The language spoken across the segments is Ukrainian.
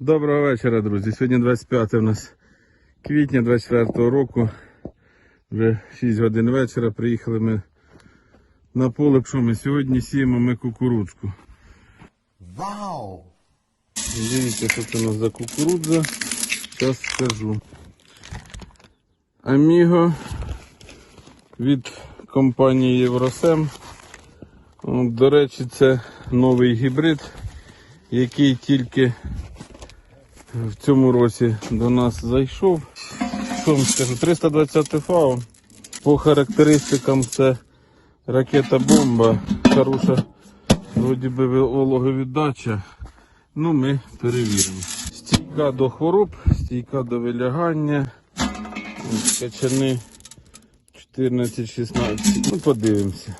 Доброго вечора, друзі. Сьогодні 25 у нас квітня 24 року. Вже 6 годин вечора. Приїхали ми на поле. Що ми сьогодні сіємо ми кукурудзку. Вау! Дивіться, що це у нас за кукурудза. Зараз скажу. Аміго від компанії Євросем. До речі, це новий гібрид, який тільки в цьому році до нас зайшов. Що вам скажу? 320 фау. По характеристикам це ракета бомба, хороша вроді би вологовіддача. Ну, ми перевіримо. Стійка до хвороб, стійка до вилягання. Качани 14-16. Ну, подивимося.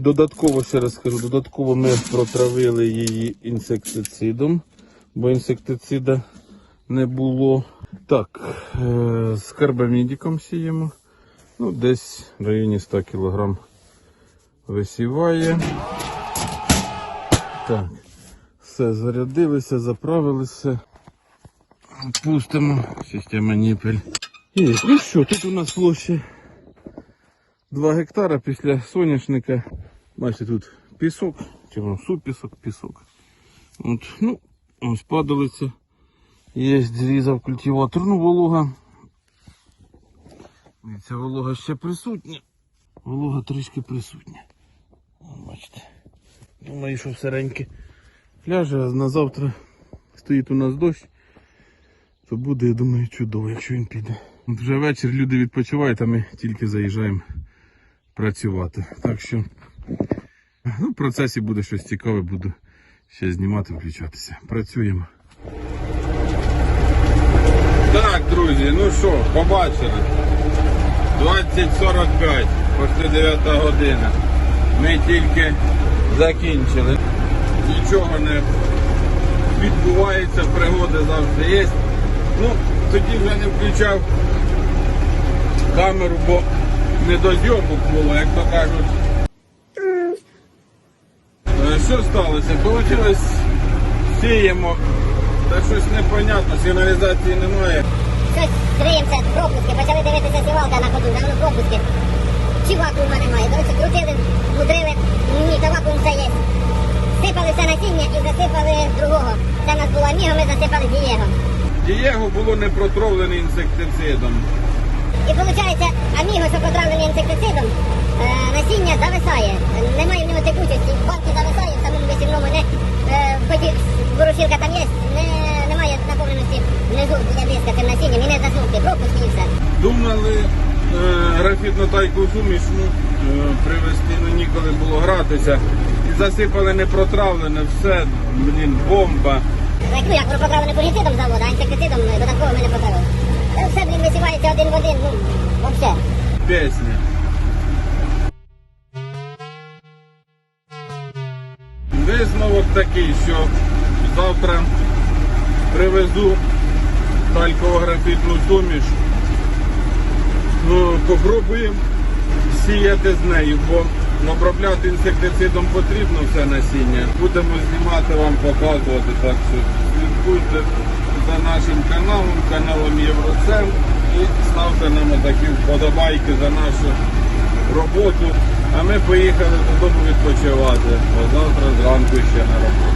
Додатково ще раз скажу, додатково ми протравили її інсектицидом, бо інсектицида не було. Так, е, з карбамідиком сіємо. Ну, десь в районі 100 кг висіває. Так, все, зарядилися, заправилися. Пустимо. Система ніпель. І, ну що, тут у нас площа 2 гектара після соняшника. Бачите, тут пісок, чи воно супісок, пісок. От, ну, ось падалиця. Є, зрізав культиватор, ну волога. Ця волога ще присутня. Волога трішки присутня. Бачите. Думаю, що всереньке пляже, а на завтра стоїть у нас дощ, то буде, я думаю, чудово, якщо він піде. От вже вечір люди відпочивають, а ми тільки заїжджаємо працювати. Так що ну, в процесі буде щось цікаве, буду ще знімати, включатися. Працюємо. Так, друзі, ну що, побачили. 20.45, почти 9 година. Ми тільки закінчили. Нічого не відбувається, пригоди завжди є. Ну, тоді вже не включав камеру, бо не до зйомок було, як то кажуть. Що сталося? Получилось, сіємо, та щось непонятно, сигналізації немає. Щось криємося, пропуски, почали дивитися сівалка на ходу, воно пропуски. Чи вакуума немає. Коротше, крутили, мудрили, ні, та вакуум все є. Сипали все насіння і засипали другого. Це нас була міга, ми засипали дієго. Дієго було не протравлений інсектицидом. І виходить, аміго, що потравлений інсектицидом, насіння зависає. Немає в ньому текучості, банки зависає, в самому висівному не, е, хоч і там є, не, немає наповненості внизу для диска цим насінням і не засунути, пропуски і все. Думали е, графітну тайку суміш ну, е, привезти, ну ніколи було гратися. І засипали непротравлене, все, блін, бомба. Так, ну як воно протравлене фунгіцидом заводу, а інсектицидом е, додатково ми не протравили. Все, блін, висівається один в один, ну, взагалі. Пісня. Такий, що завтра привезу тальково-графітну суміш. Ну, попробуємо сіяти з нею, бо обробляти інсектицидом потрібно все насіння. Будемо знімати вам, показувати, так що слідкуйте за нашим каналом, каналом Євроцем і ставте нам такі вподобайки за нашу роботу. А ми поїхали додому відпочивати, бо завтра зранку ще на роботу.